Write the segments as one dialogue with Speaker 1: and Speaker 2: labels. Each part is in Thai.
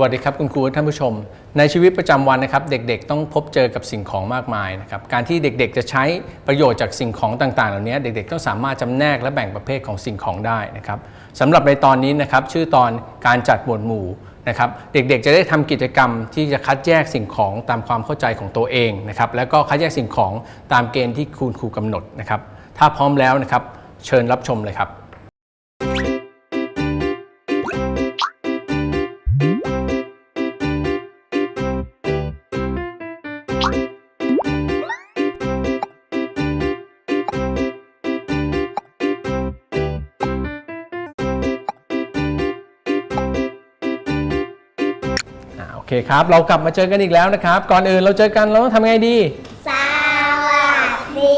Speaker 1: สวัสดีครับคุณครูท่านผู้ชม ในชีวิตประจำวันนะครับ เด็กๆ ต้องพบเจอกับสิ่งของมากมายนะครับการที่เด็กๆ จะใช้ประโยชน์จากสิ่งของต่างๆ เหล่านี้เด็กๆต้องสามารถจำแนกและแบ่งประเภทของสิ่งของได้นะครับสำหรับในตอนนี้นะครับชื่อตอนการจัดหมวดหมู่นะครับเด็กๆ จะได้ทำกิจกรรมที่จะคัดแยกสิ่งของตามความเข้าใจของตัวเองนะครับแล้วก็คัดแยกสิ่งของตามเกณฑ์ที่คุณครูกำหนดนะครับถ้าพร้อมแล้วนะครับเชิญรับชมเลยครับ อ่าโอเคครับ เรากลับมาเจอกันอีกแล้วนะครับ ก่อนอื่นเราเจอกันเราต้องทำยังไงดี
Speaker 2: สวัสดี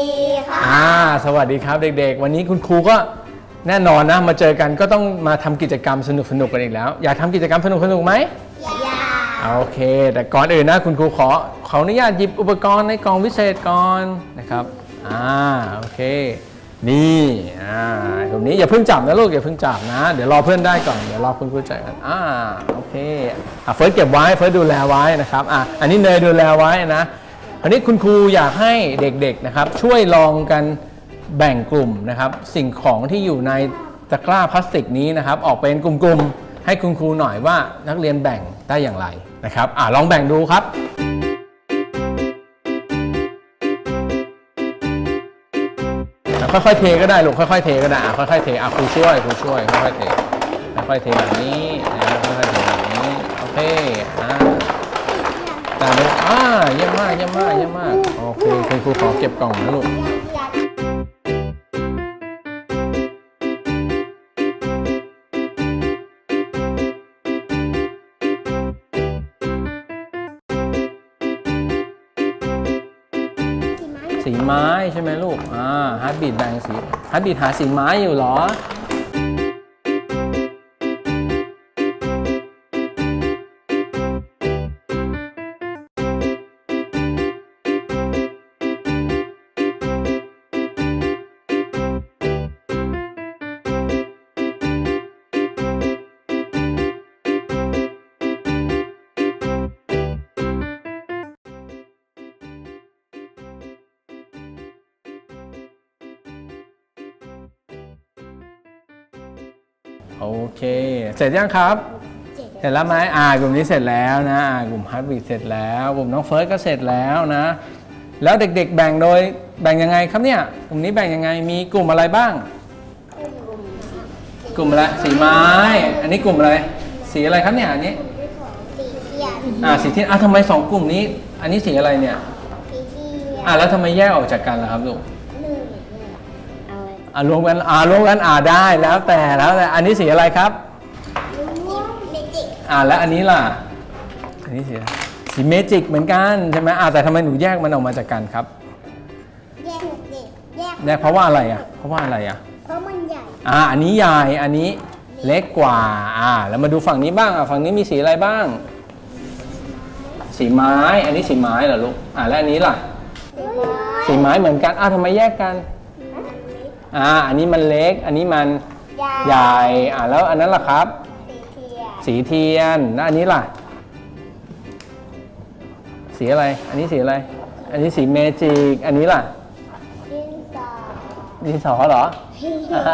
Speaker 2: ค่ะ
Speaker 1: อ่า สวัสดีครับเด็ก ๆ วันนี้คุณครูก็แน่นอนนะ มาเจอกันก็ต้องมาทำกิจกรรมสนุกๆกันอีกแล้ว อยากทำกิจกรรมสนุกๆไหม
Speaker 2: ยา
Speaker 1: โอเค แต่ก่อนอื่นนะคุณครูขอขออนุญาตหยิบอุปกรณ์ในกล่องพิเศษก่อนนะครับ อ่า โอเค นี่อ่าตรงนี้อย่าเพิ่งจับนะลูกอย่าเพิ่งจับนะ เดี๋ยวรอเพื่อนได้ก่อนเดี๋ยวรอคุณครูจ่ายกันอ่าโอเคอะเฟิร์สเก็บไว้เฟิร์สดูแลไว้นะครับอะอันนี้เนยดูแลไว้นะอันนี้คุณครูอยากให้เด็กๆนะครับ ช่วยลองกันแบ่งกลุ่มนะครับ สิ่งของที่อยู่ในตะกร้าพลาสติกนี้นะครับ ออกเป็นกลุ่มๆให้คุณครูหน่อยว่านักเรียนแบ่งได้อย่างไรนะครับอะลองแบ่งดูครับ ค่อยๆเทก็ได้ลูกค่อยๆเทก็ได้อะค่อยๆเทอะครูช่วยครูช่วยค่อยๆเทค่อยๆเทแบบนี้นะค่อยๆเทแบบนี้โอเคอ่าตามไปอ่าเยี่ยมมากเยี่ยมมากเยี่ยมมากโอเคคุณครูขอเก็บกล่องนะลูก ช่ไหมลูก อ่าฮาร์ดบีดแบ่งสีฮาร์ดบีดหาสีไม้อยู่เหรอ เค เสร็จยังครับ
Speaker 2: เจ็ด
Speaker 1: เสร็จแล้วไหมอ่ากลุ่มนี้เสร็จแล้วนะอ่ากลุ่มฮาร์ดบีดเสร็จแล้วกลุ่มน้องเฟิร์สก็เสร็จแล้วนะ แล้วเด็กๆ แบ่งโดยแบ่งยังไงครับเนี่ยกลุ่มนี้แบ่งยังไงมีกลุ่มอะไรบ้าง กลุ่มอะไรสีไม้ อันนี้กลุ่มอะไร สีอะไรครับเนี่ยอันนี้
Speaker 2: สีเทียน
Speaker 1: อ่าสีที่อะทำไมสองกลุ่มนี้ อันนี้สีอะไรเนี่ย
Speaker 2: สีเทียน
Speaker 1: อ่าแล้วทำไมแยกออกจากกันล่ะครับลูก
Speaker 2: หนึ่งเอาไว้
Speaker 1: อ่ารวมกันอ่ารวมกันอ่าได้แล้วแต่แล้วแต่อันนี้สีอะไรครับ
Speaker 2: ม่วงเมจิก
Speaker 1: อ่าแล้วอันนี้ล่ะ อันนี้สีอะไรสีเมจิกเหมือนกันใช่ไหมอ่าแต่ทำไมหนูแยกมันออกมาจากกันครับ
Speaker 2: แยกเด็กแยก
Speaker 1: แยกเพราะว่าอะไรอะ เพราะว่าอะไรอะ
Speaker 2: เพราะมันใหญ่
Speaker 1: อ่าอันนี้ใหญ่อันนี้เล็กกว่าอ่าแล้วมาดูฝั่งนี้บ้างอะฝั่งนี้มีสีอะไรบ้าง สีไม้ อันนี้สีไม้เหรอลูกอ่าแล้วอันนี้ล่ะ
Speaker 2: สีไม้
Speaker 1: สีไม้เหมือนกันอ่าทำไมแยกกัน อ่าอันนี้มันเล็ก อันนี้มัน
Speaker 2: ใหญ่
Speaker 1: ใหญ่อ่าแล้วอันนั้นล่ะครับ
Speaker 2: สีเทียน
Speaker 1: สีเทียนแล้วอันนี้ล่ะ สีอะไร อันนี้สีอะไร อันนี้สีเมจิก อันนี้ล่ะ
Speaker 2: ดินสอ
Speaker 1: ดินสอเหรอ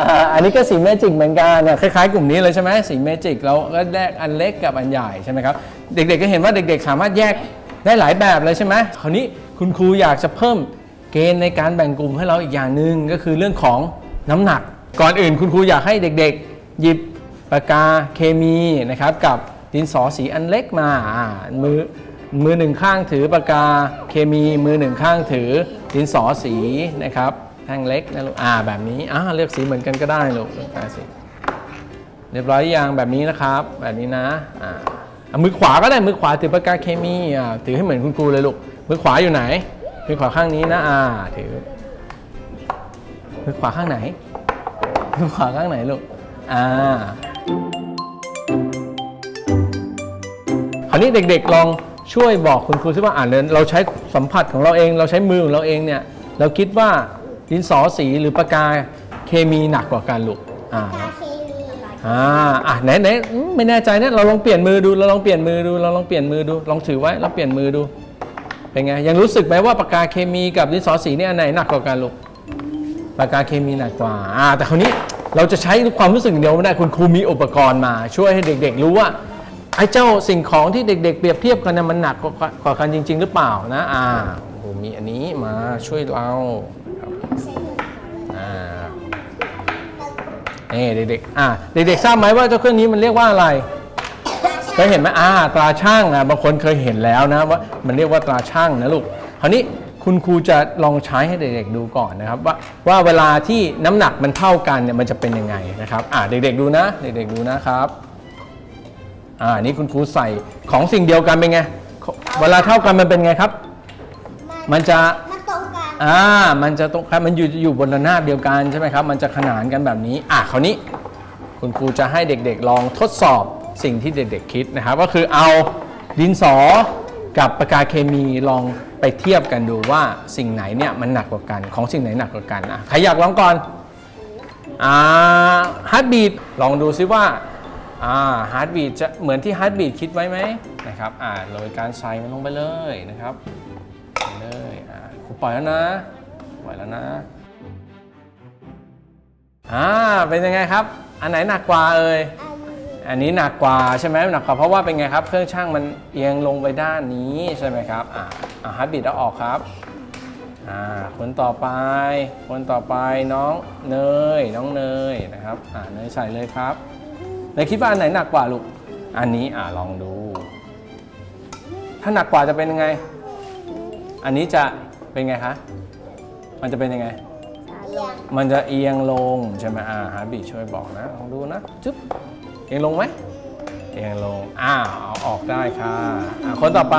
Speaker 1: อ่าอันนี้ก็สีเมจิกเหมือนกันเนี่ยคล้ายๆ กลุ่มนี้เลยใช่ไหมสีเมจิกเราก็แยกอันเล็กกับอันใหญ่ใช่ไหมครับ เด็กๆก็เห็นว่าเด็กๆ สามารถแยกได้หลายแบบเลยใช่ไหมคราวนี้คุณครูอยากจะเพิ่มเกณฑ์ในการแบ่งกลุ่มให้เราอีกอย่างหนึ่งก็คือเรื่องของน้ำหนัก ก่อนอื่นคุณครูอยากให้เด็กๆ หยิบปากกาเคมีนะครับกับดินสอสีอันเล็กมาอ่ามือมือหนึ่งข้างถือปากกาเคมีมือหนึ่งข้างถือดินสอสีนะครับแท่งเล็กนะลูกอ่าแบบนี้อ่าเลือกสีเหมือนกันก็ได้ลูกเลือกสิเรียบร้อยอยังแบบนี้นะครับ แบบนี้นะอ่าเอามือขวาก็ได้มือขวาถือปากกาเคมีอ่าถือให้เหมือนคุณครูเลยลูกมือขวาอยู่ไหน มือขวาข้างนี้นะอ่าถือมือขวาข้างไหนมือขวาข้างไหนลูกอ่าคราวนี้เด็กๆลองช่วยบอกคุณครูซิว่าอ่านเราใช้สัมผัสของเราเอง เราใช้มือของเราเองเนี่ยเราคิดว่าดินสอสีหรือปากกาเคมีหนักกว่ากันลูกอ่า
Speaker 2: กาเคมี
Speaker 1: อ่าอะไหนไหนอืมไม่แน่ใจเนี่ยเราลองเปลี่ยนมือดูเราลองเปลี่ยนมือดูเราลองเปลี่ยนมือดูลองถือไว้แล้วเปลี่ยนมือดู เป็นไง ยังรู้สึกไหมว่าปากกาเคมีกับดินสอสีเนี่ยอันไหนหนักกว่ากันลูกปากกาเคมีหนักกว่าอ่า แต่คราวนี้เราจะใช้ความรู้สึกเดียวไม่ได้คุณครูมีอุปกรณ์มา ช่วยให้เด็ก ๆ รู้ว่าไอ้เจ้าสิ่งของที่เด็ก ๆ เปรียบเทียบกันนี่ยมันหนักกว่ากันจริง ๆ หรือเปล่านะอ่าโอ้มีอันนี้มาช่วยเราครับ
Speaker 2: ใช้มือเขาเลย
Speaker 1: อ่าเด็กๆอ่าเด็กๆทราบไหมว่าเจ้าเครื่องนี้มันเรียกว่าอะไร เคยเห็นไหมอ่าตราช่างอะบางคนเคยเห็นแล้วนะว่ามันเรียกว่าตราช่างนะลูกคราวนี้คุณครูจะลองใช้ให้เด็กๆดูก่อนนะครับ ว่าว่าเวลาที่น้ำหนักมันเท่ากันเนี่ยมันจะเป็นยังไงนะครับอ่าเด็กๆดูนะ เด็กๆดูนะครับอ่านี่คุณครูใส่ของสิ่งเดียวกันเป็นไงเวลาเท่ากันมันเป็นไงครับ มันจะ
Speaker 2: มันตรงกัน
Speaker 1: อ่ามันจะตรงครับมันอยู่อยู่บนระนาบเดียวกันใช่ไหมครับ มันจะขนานกันแบบนี้ อะคราวนี้ คุณครูจะให้เด็กๆ ลองทดสอบ สิ่งที่เด็กๆคิดนะครับ ก็คือเอาดินสอกับปากกาเคมีลองไปเทียบกันดูว่าสิ่งไหนเนี่ยมันหนักกว่ากันของสิ่งไหนหนักกว่ากันอะใครอยากลองก่อนอ่าฮาร์ดบีดลองดูซิว่าอ่าฮาร์ดบีดจะเหมือนที่ฮาร์ดบีดคิดไว้ไหมนะครับอ่าโดยการใส่มันลงไปเลยนะครับไปเลยอ่าครูปล่อยแล้วนะปล่อยแล้วนะอ่าเป็นยังไงครับ อันไหนหนักกว่าเอ่ย
Speaker 2: อัน
Speaker 1: อันนี้หนักกว่าใช่ไหมหนักกว่าเพราะว่าเป็นไงครับ เครื่องช่างมันเอียงลงไปด้านนี้ใช่ไหมครับ อ่าอ่าฮัตบิดแล้วออกครับอ่าคนต่อไป คนต่อไปน้องเนย น้องเนยนะครับอ่าเนยใส่เลยครับเนยคิดว่าอันไหนหนักกว่าลูก อันนี้อ่าลองดู ถ้าหนักกว่าจะเป็นยังไง อันนี้จะเป็นไงคะ มันจะเป็นยังไง
Speaker 2: เอียง
Speaker 1: มันจะเอียงลงใช่ไหมอ่าฮาร์บีช่วยบอกนะลองดูนะจุ๊บ เอียงลงไหมเอียงลงอ้าวเอาออกได้ค่ะอ่าคนต่อไป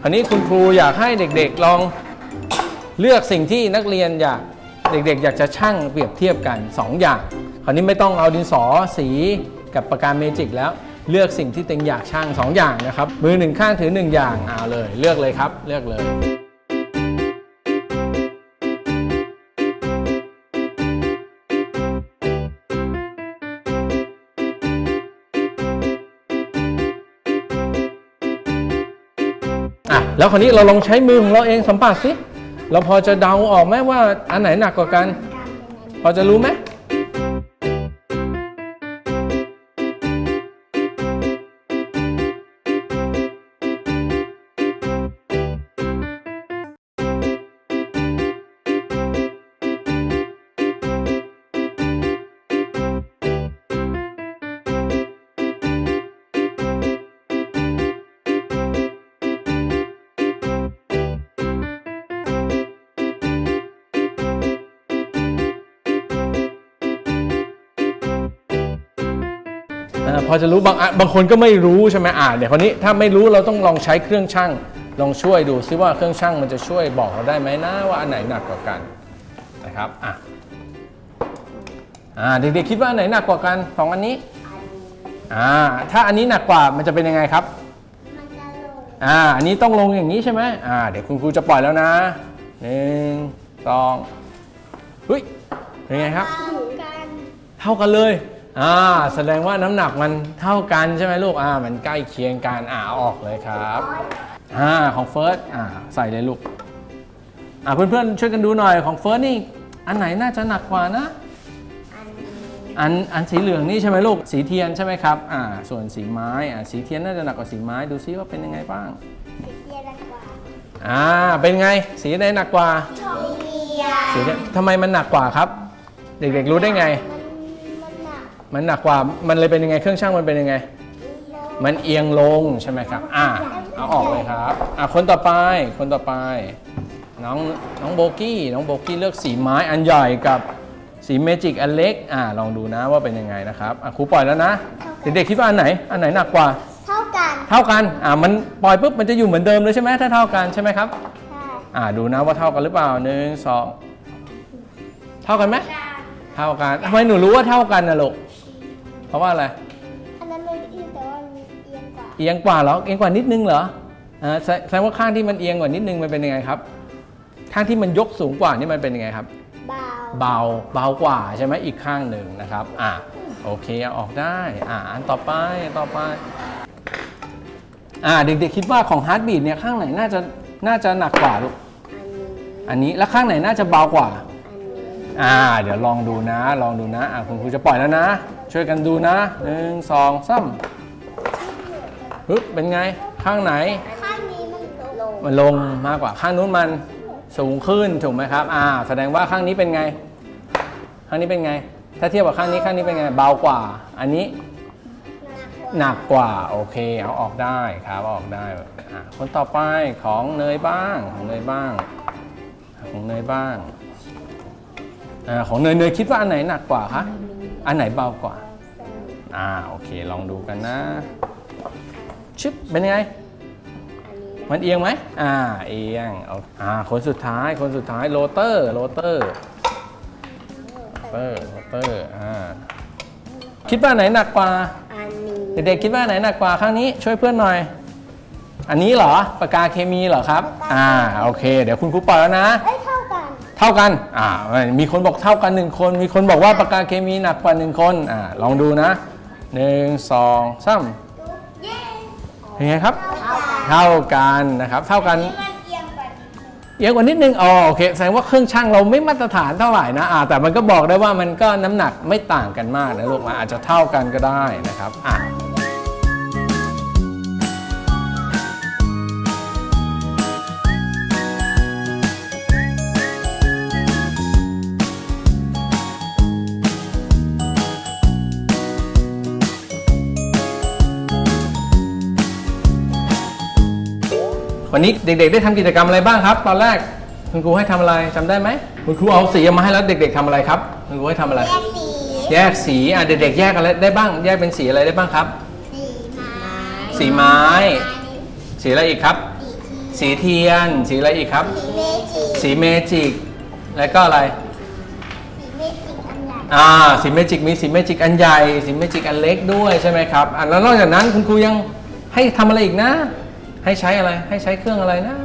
Speaker 1: คราวนี้คุณครูอยากให้เด็กๆลองเลือกสิ่งที่นักเรียนอยากเด็กๆ อยากจะชั่งเปรียบเทียบกัน 2 อย่าง คราวนี้ไม่ต้องเอาดินสอสีกับปากกาเมจิกแล้ว เลือกสิ่งที่เต็งอยากชั่ง2 อย่างนะครับ มือหนึ่งข้างถือ 1 อย่างเอาเลย เลือกเลยครับ เลือกเลยอะแล้วคราวนี้เราลองใช้มือของเราเองสัมผัสสิเราพอจะเดาออกไหมว่าอันไหนหนักกว่ากัน พอจะรู้ไหมาพอจะรู้บางอะบางคนก็ไม่รู้ใช่ไหมอ่าเดี๋ยวคนนี้ถ้าไม่รู้เราต้องลองใช้เครื่องช่างลองช่วยดูซิว่าเครื่องช่างมันจะช่วยบอกเราได้ไหมนะว่าอันไหนหนักกว่ากันนะครับอะอ่าเด็กๆคิดว่าอันไหนหนักกว่ากันสองอันนี้อ่าถ้าอันนี้หนักกว่ามันจะเป็นยังไงครับ
Speaker 2: มันจะลง
Speaker 1: อ่าอันนี้ต้องลงอย่างนี้ใช่ไหมอ่าเดี๋ยวคุณครูจะปล่อยแล้วนะหนึ่งสองเฮ้ยเป็นไงครับ
Speaker 2: เท่ากัน
Speaker 1: เท่ากันเลย อ่าแสดงว่าน้ำหนักมันเท่ากันใช่ไหมลูกอ่ามันใกล้เคียงกันอ่าเอาออกเลยครับอ่าของเฟิร์สอ่าใส่เลยลูกอ่าเพื่อนๆช่วยกันดูหน่อยของเฟิร์สนี่อันไหนน่าจะหนักกว่านะ
Speaker 2: อันนี้
Speaker 1: อันอันสีเหลืองนี่ใช่ไหมลูกสีเทียนใช่ไหมครับอ่าส่วนสีไม้อ่าสีเทียนน่าจะหนักกว่าสีไม้ดูซิว่าเป็นยังไงบ้าง
Speaker 2: สีเทียนกว่า
Speaker 1: อ่าเป็นไงสีไหนหนักกว่า
Speaker 2: สีเทียน
Speaker 1: สีเทียนทำไมมันหนักกว่าครับ เด็กๆรู้ได้ไง
Speaker 2: มันมันหนัก
Speaker 1: มันหนักกว่ามันเลยเป็นยังไงเครื่องช่างมันเป็นยังไง มันเอียงลงใช่ไหมครับอ่าเอาออกเลยครับอ่าคนต่อไปคนต่อไป น้องน้องโบกี้น้องโบกี้เลือกสีไม้อันใหญ่กับสีเมจิกอันเล็กอ่าลองดูนะว่าเป็นยังไงนะครับอะครูปล่อยแล้วนะเด็กๆคิดว่าอันไหนอันไหนหนักกว่า
Speaker 2: เท่ากัน
Speaker 1: เท่ากันอ่ามันปล่อยปุ๊บมันจะอยู่เหมือนเดิมเลยใช่ไหมถ้าเท่ากันใช่ไหมครับ
Speaker 2: ใช่
Speaker 1: อ่าดูนะว่าเท่ากันหรือเปล่าหนึ่งสองเท่ากันไหม
Speaker 2: กัน
Speaker 1: เท่ากันทำไมหนูรู้ว่าเท่ากันนะลูก เพราะว่าอะไร
Speaker 2: อันนั้นไม่เอียงแต่ว่ามันเอียงกว่า
Speaker 1: เอียงกว่าเหรอ เอียงกว่านิดนึงเหรออ่าแสแสดงว่าข้างที่มันเอียงกว่านิดนึงมันเป็นยังไงครับ ข้างที่มันยกสูงกว่านี่มันเป็นยังไงครับ
Speaker 2: เบา
Speaker 1: เบาเบากว่าใช่ไหมอีกข้างหนึ่งนะครับ อะโอเคเอาออกได้ อะอันต่อไปอันต่อไป อ่าเด็กๆคิดว่าของฮาร์ดบีดเนี่ยข้างไหนน่าจะน่าจะหนักกว่าลูก
Speaker 2: อันนี้
Speaker 1: อันนี้แล้วข้างไหนน่าจะเบากว่า
Speaker 2: อันนี้
Speaker 1: อ่า เดี๋ยวลองดูนะ ลองดูนะ อะคุณครูจะปล่อยแล้วนะ ช่วยกันดูนะหนึ่งสองสามปึ๊บเป็นไง ข้างไหน
Speaker 2: ข้างนี้มันลง
Speaker 1: มันลงมากกว่าข้างนู้นมันสูงขึ้นถูกไหมครับ อ่า แสดงว่าข้างนี้เป็นไง ข้างนี้เป็นไง ถ้าเทียบกับข้างนี้ข้างนี้เป็นไง เบากว่า อันนี้หนักกว่า โอเค เอาออกได้ครับเอาออกได้อ่าคนต่อไปของเนยบ้างของเนยบ้าง ของเนยบ้าง อ่าของเนยเนยคิดว่าอันไหนหนักกว่าคะอันไหนเบากว่าอ่าโอเคลองดูกันนะชึบเป็นไง
Speaker 2: อันนี้นะ
Speaker 1: มันเอียงไหมอ่าเอียงเอาอ่าคนสุดท้ายคนสุดท้ายโรเตอร์โรเตอร์โรเตอร์โรเตอร์อ่าคิดว่าไหนหนักกว่า
Speaker 2: อันนี้
Speaker 1: เด็กๆคิดว่าไหนหนักกว่าข้างนี้ช่วยเพื่อนหน่อย อันนี้เหรอปากกาเคมีเหรอครับ อ่าโอเค เดี๋ยวคุณครูปล่อยแล้วนะ
Speaker 2: เอ้ย เท่ากัน
Speaker 1: เท่ากันอ่ามีคนบอกเท่ากันหนึ่งคน มีคนบอกว่าปากกาเคมีหนักกว่าหนึ่งคนอ่าลองดูนะหนึ่งสองสาม
Speaker 2: เย้
Speaker 1: เป็นไงครับ
Speaker 2: เท่ากัน
Speaker 1: เท่ากันนะครับเท่ากัน
Speaker 2: นี่มันเอียงกว่านี้
Speaker 1: เอียงกว่านิดนึงอ๋อโอเค แสดงว่าเครื่องช่างเราไม่มาตรฐานเท่าไหร่นะอ่าแต่มันก็บอกได้ว่ามันก็น้ำหนักไม่ต่างกันมากนะลูกมันอาจจะเท่ากันก็ได้นะครับอะ วันนี้เด็กๆ ได้ทำกิจกรรมอะไรบ้างครับ ตอนแรกคุณครูให้ทำอะไรจำได้ไหมคุณครูเอาสีมาให้แล้วเด็ก ๆทำอะไรครับคุณครูให้ทำอะไร
Speaker 2: แยกสี
Speaker 1: แยกสีอะเด็กๆแยกอะไรได้บ้าง แยกเป็นสีอะไรได้บ้างครับ
Speaker 2: สีไม้
Speaker 1: สีไม้สีอะไรอีกครับ สีเทียน สีอะไรอีกครับ
Speaker 2: สีเมจิ
Speaker 1: สีเมจิกแล้วก็อะไร
Speaker 2: สีเมจิอันใหญ่
Speaker 1: อ่าสีเมจิกมีสีเมจิกอันใหญ่สีเมจิกอันเล็กด้วยใช่ไหมครับอะแล้วนอกจากนั้นคุณครูยังให้ทำอะไรอีกนะ ให้ใช้อะไรให้ใช้เครื่องอะไรนะ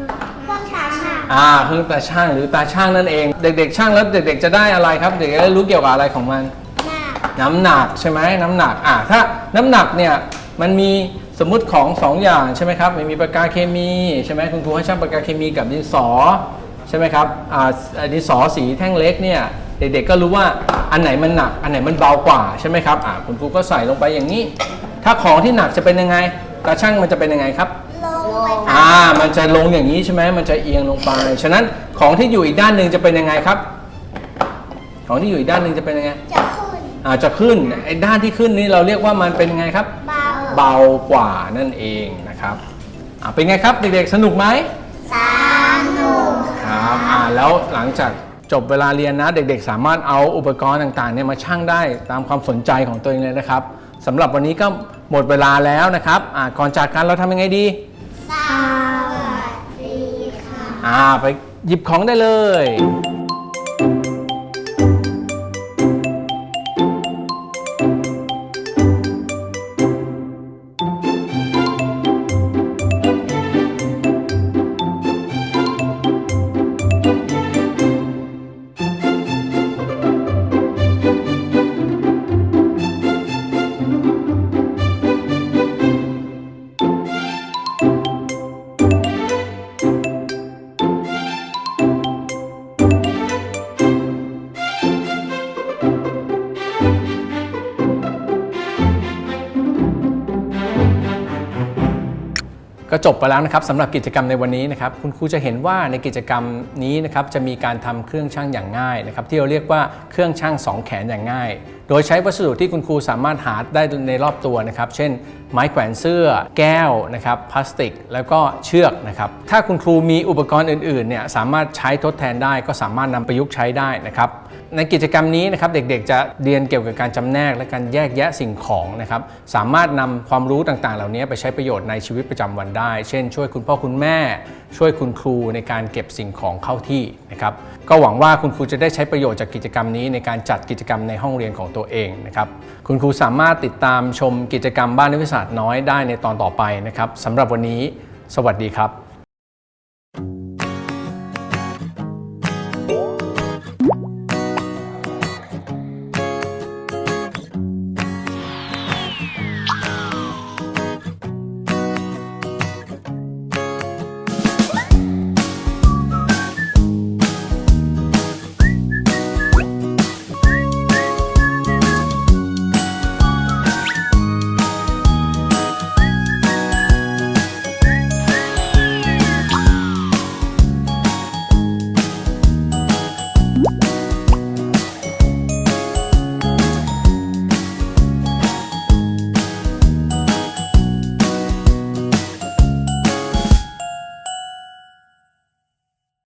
Speaker 2: เครื่องช้างอะ
Speaker 1: อ่าเครื่องตาช่างหรือตาช่างนั่นเอง เด็ก ๆ ช่างแล้วเด็ก ๆ จะได้อะไรครับ เด็กจะได้รู้เกี่ยวกับอะไรของมัน
Speaker 2: หน้า
Speaker 1: น้ำหนักใช่ไหมน้ำหนักอ่าถ้าน้ำหนักเนี่ยมันมีสมมุติของสองอย่างใช่ไหมครับมันมีปากกาเคมีใช่ไหมคุณครูให้ช่างปากกาเคมีกับดินสอใช่ไหมครับอ่าดินสอสีแท่งเล็กเนี่ยเด็กๆก็รู้ว่าอันไหนมันหนัก อันไหนมันเบากว่าใช่ไหมครับอ่าคุณครูก็ใส่ลงไปอย่างนี้ ถ้าของที่หนักจะเป็นยังไงตาช่างมันจะเป็นยังไงครับ
Speaker 2: ลงไป
Speaker 1: อ่า มันจะลงอย่างนี้ใช่ไหมมันจะเอียงลงไป ฉะนั้นของที่อยู่อีกด้านหนึ่งจะเป็นยังไงครับ ของที่อยู่อีกด้านหนึ่งจะเป็นยังไง
Speaker 2: จะขึ้น
Speaker 1: อาจจะขึ้นไอ้ด้านที่ขึ้นนี้เราเรียกว่ามันเป็นยังไงครับ
Speaker 2: เบา
Speaker 1: เบากว่านั่นเองนะครับอ่าเป็นไงครับเด็กๆสนุกไหม
Speaker 2: สนุก
Speaker 1: ครับอ่าแล้วหลังจากจบเวลาเรียนนะ เด็กๆ สามารถเอาอุปกรณ์ต่างๆเนี่ยมาชั่งได้ตามความสนใจของตัวเองเลยนะครับสำหรับวันนี้ก็หมดเวลาแล้วนะครับอ่าก่อนจากกันเราทำยังไงดี
Speaker 2: สวัสดีค่ะ
Speaker 1: อ่าไปหยิบของได้เลย จบไปแล้วนะครับสำหรับกิจกรรมในวันนี้นะครับคุณครูจะเห็นว่าในกิจกรรมนี้นะครับจะมีการทำเครื่องช่างอย่างง่ายนะครับที่เราเรียกว่าเครื่องช่างสองแขนอย่างง่าย โดยใช้วัสดุที่คุณครูสามารถหาได้ในรอบตัวนะครับเช่น ไม้แขวนเสื้อ แก้วนะครับพลาสติก แล้วก็เชือกนะครับถ้าคุณครูมีอุปกรณ์อื่นๆเนี่ยสามารถใช้ทดแทนได้ก็สามารถนำประยุกต์ใช้ได้นะครับ ในกิจกรรมนี้นะครับเด็กๆ จะเรียนเกี่ยวกับการจำแนกและการแยกแยะสิ่งของนะครับสามารถนำความรู้ต่างๆ เหล่านี้ไปใช้ประโยชน์ในชีวิตประจำวันได้ เช่น ช่วยคุณพ่อคุณแม่ ช่วยคุณครูในการเก็บสิ่งของเข้าที่นะครับก็หวังว่าคุณครูจะได้ใช้ประโยชน์จากกิจกรรมนี้ในการจัดกิจกรรมในห้องเรียนของตัวเองนะครับคุณครูสามารถติดตามชมกิจกรรมบ้านนิติศาสตร์น้อยได้ในตอนต่อไปนะครับสำหรับวันนี้ สวัสดีครับ